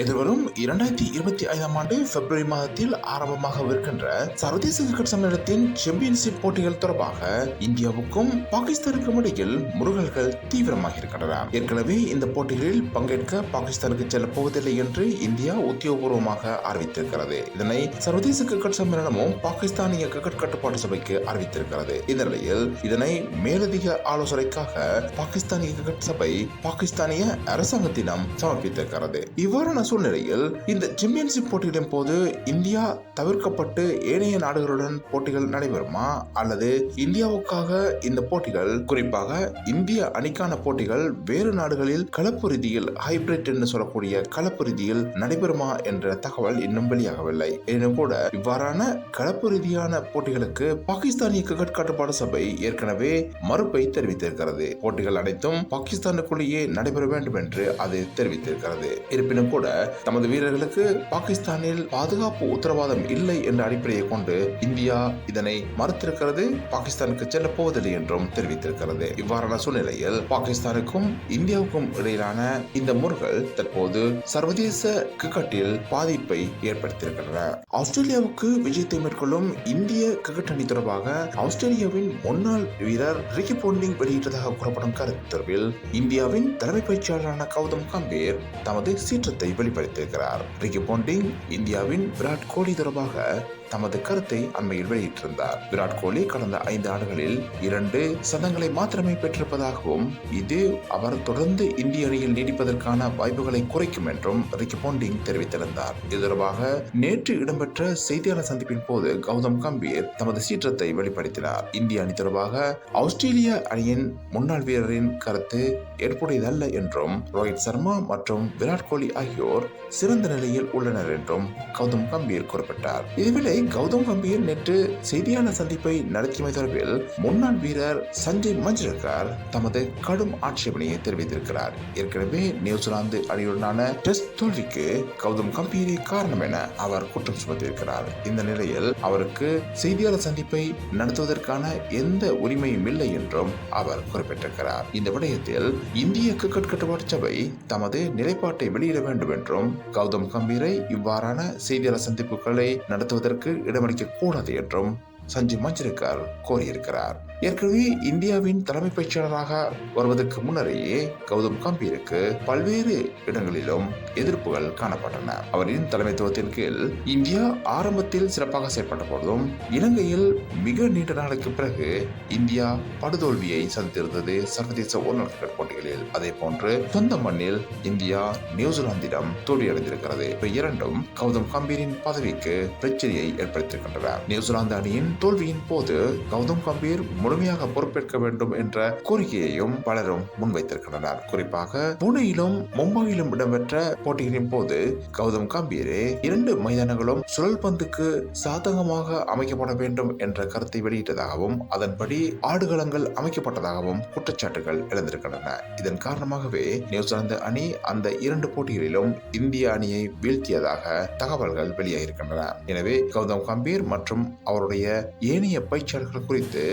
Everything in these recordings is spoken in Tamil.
எதிர்வரும் இரண்டாயிரத்தி இருபத்தி ஐந்தாம் ஆண்டு பிப்ரவரி மாதத்தில் ஆரம்பமாகவிருக்கின்ற சர்வதேச கிரிக்கெட் சம்மேளனத்தின் சாம்பியன்ஷிப் போட்டிகள் தொடர்பாக இந்தியாவுக்கும் பாகிஸ்தானுக்கும் இடையில் முருகல்கள் தீவிரமாக இருக்கின்றன. ஏற்கனவே இந்த போட்டிகளில் பங்கேற்க பாகிஸ்தானுக்கு செல்ல போவதில்லை என்று இந்தியா உத்தியோகபூர்வமாக அறிவித்திருக்கிறது. இதனை சர்வதேச கிரிக்கெட் சம்மேளனமும் பாகிஸ்தானிய கிரிக்கெட் கட்டுப்பாட்டு சபைக்கு அறிவித்திருக்கிறது. இந்த நிலையில் இதனை மேலதிக ஆலோசனைக்காக பாகிஸ்தானிய கிரிக்கெட் சபை பாகிஸ்தானிய அரசாங்கத்திடம் சமர்ப்பித்திருக்கிறது. இவ்வாறான சூழ்நிலையில் இந்த சாம்பியன்ஷிப் போட்டிகளின் போது இந்தியா தவிர்க்கப்பட்டு ஏனைய நாடுகளுடன் போட்டிகள் நடைபெறுமா? அல்லது இந்தியாவுக்காக இந்த போட்டிகள் குறிப்பாக இந்திய அணிக்கான போட்டிகள் வேறு நாடுகளில் கலப்பு ரீதியில் ஹைபிரிட் என்று சொல்லக்கூடிய கலப்பு ரீதியில் நடைபெறுமா என்ற தகவல் இன்னும் வெளியாகவில்லை. எனினும் கூட இவ்வாறான கலப்பு ரீதியான போட்டிகளுக்கு பாகிஸ்தானிய கிரிக்கெட் கட்டுப்பாடு சபை ஏற்கனவே மறுப்பை தெரிவித்திருக்கிறது. போட்டிகள் அனைத்தும் பாகிஸ்தானுக்குள்ளேயே நடைபெற வேண்டும் என்று அது தெரிவித்திருக்கிறது. இருப்பினும் கூட தமது வீரர்களுக்கு பாகிஸ்தானில் பாதுகாப்பு உத்தரவாதம் இல்லை என்ற அடிப்படையை கொண்டு இந்தியா இதனை மறுத்திருக்கிறது பாகிஸ்தானுக்கு செல்ல போவதில்லை என்றும் தெரிவித்திருக்கிறது. இவ்வாறான சூழ்நிலையில் பாகிஸ்தானுக்கும் இந்தியாவுக்கும் இடையிலான இந்த முறைகள் தற்போது சர்வதேச கிரிக்கெட்டில் பாதிப்பை ஏற்படுத்தியிருக்கின்றன. ஆஸ்திரேலியாவுக்கு விஜயத்தை மேற்கொள்ளும் இந்திய கிரிக்கெட் அணி தொடர்பாக ஆஸ்திரேலியாவின் முன்னாள் வீரர் ரிக்கி போண்டிங் வெளியிட்டதாக கூறப்படும் கருத்து தொடர்பில் இந்தியாவின் தலைமை பயிற்சியாளரான கௌதம் கம்பீர் தமது சீற்றத்தை வெளிப்படுத்தியிருக்கிறார். ரிக்கி போண்டிங் இந்தியாவின் விராட் கோலி தொடர்பாக தமது கருத்தை அண்மையில் வெளியிட்டிருந்தார். விராட் கோலி கடந்த ஐந்து ஆண்டுகளில் இரண்டு சதங்களை மாத்திரமே பெற்றிருப்பதாகவும் இது அவர் தொடர்ந்து இந்திய அணியில் நீடிப்பதற்கான வாய்ப்புகளை குறைக்கும் என்றும் ரிக்கி போண்டிங் தெரிவித்திருந்தார். இது தொடர்பாக நேற்று இடம்பெற்ற செய்தியாளர் சந்திப்பின் போது கௌதம் கம்பீர் தமது சீற்றத்தை வெளிப்படுத்தினார். இந்திய அணி தொடர்பாக ஆஸ்திரேலிய அணியின் முன்னாள் வீரரின் கருத்து ஏற்புடையதல்ல என்றும் ரோஹித் சர்மா மற்றும் விராட் கோலி ஆகியோர் சிறந்த நிலையில் உள்ளனர் என்றும் கௌதம் கம்பீர் குறிப்பிட்டார். இதுவேளை கௌதம் கம்பீர் நேற்று செய்தியாளர் சந்திப்பை நடத்தியமை தொடர்பில் முன்னாள் வீரர் சஞ்சய் மஞ்சுரக்கார் தமது கடும் ஆட்சேபனையை தெரிவித்திருக்கிறார். ஏற்கனவே நியூசிலாந்து அணியுடனான டெஸ்ட் தோல்விக்கு கௌதம் கம்பீரே காரணம் என அவர் குற்றம் சுமத்தியிருக்கிறார். இந்த நிலையில் அவருக்கு செய்தியாளர் சந்திப்பை நடத்துவதற்கான எந்த உரிமையும் இல்லை என்றும் அவர் குறிப்பிட்டிருக்கிறார். இந்த விடயத்தில் இந்திய கிரிக்கெட் கட்டுப்பாட்டு சபை தமது நிலைப்பாட்டை வெளியிட வேண்டும் என்றும் கௌதம் கம்பீரை இவ்வாறான செய்தியாளர் சந்திப்புகளை நடத்துவதற்கு இடமளிக்க கூடாது என்றும் சஞ்சய் மஞ்சிரக்கார் கோரியிருக்கிறார். ஏற்கனவே இந்தியாவின் தலைமை பயிற்சியாளராக வருவதற்கு முன்னரேயே கௌதம் கம்பீருக்கு பல்வேறு இடங்களிலும் எதிர்ப்புகள் காணப்பட்டன. அவரின் தலைமைத்துவத்தின் கீழ் இந்தியா ஆரம்பத்தில் சிறப்பாக செயல்பட்ட போதும் இலங்கையில் மிக நீண்ட நாளுக்கு பிறகு இந்தியா படுதோல்வியை சந்தித்திருந்தது சர்வதேச ஒருநாள் போட்டிகளில். அதே போன்று சொந்த மண்ணில் இந்தியா நியூசிலாந்திடம் தோல்வியடைந்திருக்கிறது. இவை இரண்டும் கௌதம் கம்பீரின் பதவிக்கு பிரச்சனையை ஏற்படுத்தியிருக்கின்றன. நியூசிலாந்து அணியின் தோல்வியின் போது கௌதம் கம்பீர் முழுமையாக பொறுப்பேற்க வேண்டும் என்ற கோரிக்கையையும் பலரும் முன்வைத்திருக்கின்றனர். குறிப்பாக புனேயிலும் மும்பையிலும் இடம்பெற்ற போட்டிகளின் போது கௌதம் காம்பீரே இரண்டு மைதானங்களும் சுழல் பந்துக்கு சாதகமாக அமைக்கப்பட வேண்டும் என்ற கருத்தை வெளியிட்டதாகவும் அதன்படி ஆடுகளங்கள் அமைக்கப்பட்டதாகவும் குற்றச்சாட்டுகள் எழுந்திருக்கின்றன. இதன் காரணமாகவே நியூசிலாந்து அணி அந்த இரண்டு போட்டிகளிலும் இந்திய அணியை வீழ்த்தியதாக தகவல்கள் வெளியாகியிருக்கின்றன. எனவே கௌதம் கம்பீர் மற்றும் அவருடைய ஏனைய பயிற்சியாளர்கள் குறித்து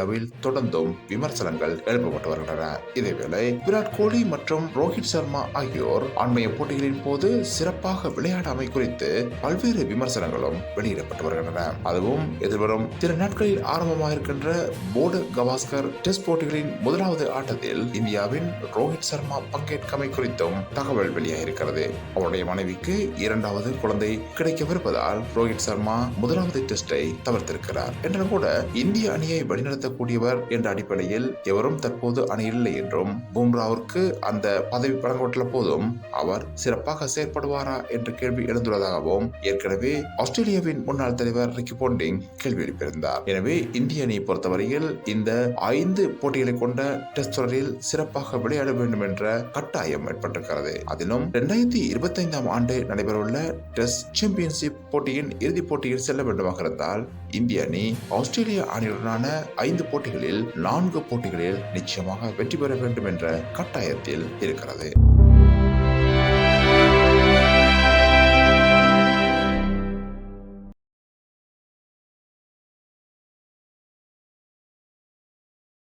இந்தியாவில் தொடர்ந்தும் விமர்சனங்கள் எழுப்பப்பட்டு வருகின்றன. இதேவேளை விராட் கோலி மற்றும் ரோஹித் சர்மா ஆகியோர் அண்மைய போட்டிகளின் போது சிறப்பாக விளையாடாமை குறித்து பல்வேறு விமர்சனங்களும் வெளியிடப்பட்டு வருகின்றன. அதுவும் எதிர்வரும் சில நாட்களில் ஆரம்பமாக இருக்கின்ற போர்டு கவாஸ்கர் டெஸ்ட் போட்டிகளின் முதலாவது ஆட்டத்தில் இந்தியாவின் ரோஹித் சர்மா பங்கேற்கமை குறித்தும் தகவல் வெளியாகியிருக்கிறது. அவருடைய மனைவிக்கு இரண்டாவது குழந்தை கிடைக்கவிருப்பதால் ரோஹித் சர்மா முதலாவது டெஸ்டை தவிர்த்திருக்கிறார். என்றும் கூட இந்திய அணியை வழிநடத்த வழிநடத்தக்கூடியவர் என்ற அடிப்படையில் எவரும் தற்போது அணியில் இல்லை என்றும் பும்ராவிற்கு அந்த பதவி வழங்கப்பட்டுள்ள போதும் அவர் சிறப்பாக செயற்படுவாரா என்ற கேள்வி எழுந்துள்ளதாகவும் ஏற்கனவே ஆஸ்திரேலியாவின் முன்னாள் தலைவர் ரிக்கி போண்டிங் கேள்வி எழுப்பியிருந்தார். எனவே இந்திய அணியை பொறுத்தவரையில் இந்த ஐந்து போட்டிகளை கொண்ட டெஸ்ட் தொடரில் சிறப்பாக விளையாட வேண்டும் என்ற கட்டாயம் ஏற்பட்டிருக்கிறது. அதிலும் இரண்டாயிரத்தி இருபத்தி ஐந்தாம் ஆண்டு நடைபெறவுள்ள டெஸ்ட் சாம்பியன்ஷிப் போட்டியின் இறுதிப் போட்டியில் செல்ல வேண்டுமாக இருந்தால் இந்திய அணி ஆஸ்திரேலிய அணியுடனான ஐ ஐந்து போட்டிகளில் நான்கு போட்டிகளில் நிச்சயமாக வெற்றி பெற வேண்டும் என்ற கட்டாயத்தில் இருக்கிறது.